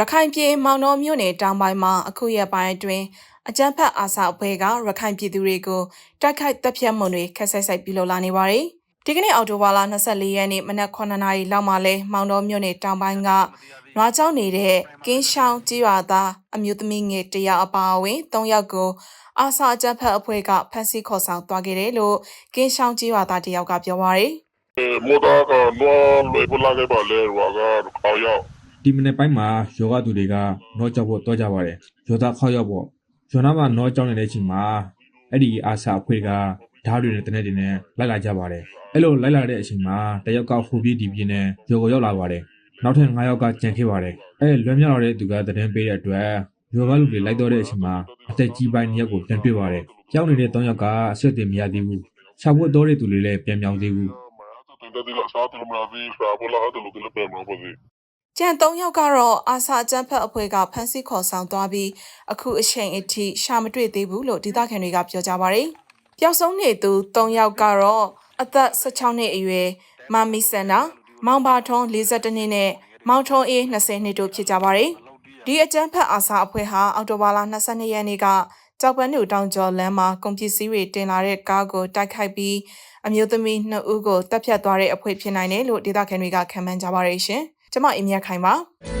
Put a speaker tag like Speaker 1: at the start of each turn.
Speaker 1: ရခိုင်ပြည်မောင်နှောမြို့နယ်တောင်ပိုင်းမှာအခုရက်ပိုင်းအတွင်းအကြမ်းဖက်အာစာအဖွဲ့ကရခိုင်ပြည်သူတွေကိုတိုက်ခိုက်တပ်ဖြတ်မှုတွေခက်ဆက်ဆက်ပြုလုပ်လာနေပါတယ်။ဒီကနေ့အောက်တိုဘာလ24ရက်နေ့မနက်9:00နာရီလောက်မှာလဲမောင်နှောမြို့နယ်တောင်ပိုင်းကနွားချောင်းနေတဲ့ကင်းရှောင်းကြီးရွာသားအမျိုးသမီးငယ်တယောက်အပါအဝင်၃ယောက်ကိုအာစာအကြမ်းဖက်အဖွဲ့ကဖမ်းဆီးခေါ်ဆောင်သွားခဲ့တယ်လို့ကင်းရှောင်းကြီးရွာသားတယောက်ကပြောပါရယ်။
Speaker 2: အဲမော်တာကနွားလွယ်ပလာခဲ့ပါလေဟွာကခေါရောက်
Speaker 3: ဒီမနေ့ပိုင်းမှာယောဂသူတွေကနောကြောက်ဖို့တောကြပါတယ်ယောသားခောက်ရောက်ပေါ့ယောနာမှာနောကြောက်နေတဲ့အချိန်မှာအဲ့ဒီအာစာအဖွဲ့ကဓာတ်တွေနဲ့တနက်တွေနဲ့လိုက်လာကြပါတယ်အဲ့လိုလိုက်လာတဲ့အချိန်မှာတယောက်ကဟိုပြေးဒီပြေးနဲ့ယောကိုရောက်လာပါတယ်နောက်ထပ်9ယောက်ကကြံခဲ့ပါတယ်အဲ့လွှမ်းမြောက်လာတဲ့သူကတည်င်းပေးတဲ့အတွက်ယောဂလူတွေလိုက်တော့တဲ့အချိန်မှာအသက်ကြီးပိုင်းနှစ်ယောက်ကိုပြန်တွေ့ပါတယ်ကြောက်နေတဲ့3ယောက်ကအဆက်အသွယ်မရသေးဘူးခြောက်ဖို့တော့တဲ့သူတွေလည်းပြန်မြောက်သေးဘူး
Speaker 2: တင်တဲ့ဒီ ကစားတယ်မလားဒီရှာပေါ်လာတယ်လို့လည်းပြန်မပါသေး
Speaker 1: ကျန်၃ယောက်ကတော့အာစာအကြမ်းဖက်အဖွဲ့ကဖမ်းဆီးခေါ်ဆောင်သွားပြီးအခုအချိန်အထိရှာမတွေ့သေးဘူးလို့ဒေသခံတွေကပြောကြပါရယ်။ပျောက်ဆုံးနေသူ၃ယောက်ကတော့အသက်16နှစ်အရွယ်မမီစန္ဒာမောင်ဘာထွန်း42နှစ်နဲ့မောင်ထွန်းအေး20နှစ်တို့ဖြစ်ကြပါရယ်။ဒီအကြမ်းဖက်အာစာအဖွဲ့ဟာအောက်တိုဘာလ22ရက်နေ့ကကြောက်ပန်းတူတောင်ကျော်လမ်းမှာကုန်ပစ္စည်းတွေတင်လာတဲ့ကားကိုတိုက်ခိုက်ပြီးအမျိုးသမီး2ဦးကိုတပ်ဖြတ်သွားတဲ့အဖွဲ့ဖြစ်နိုင်တယ်လို့ဒေသခံတွေကခန့်မှန်းကြပါရယ်ရှင်။ ကျမအင်မြတ်ခိုင်ပါ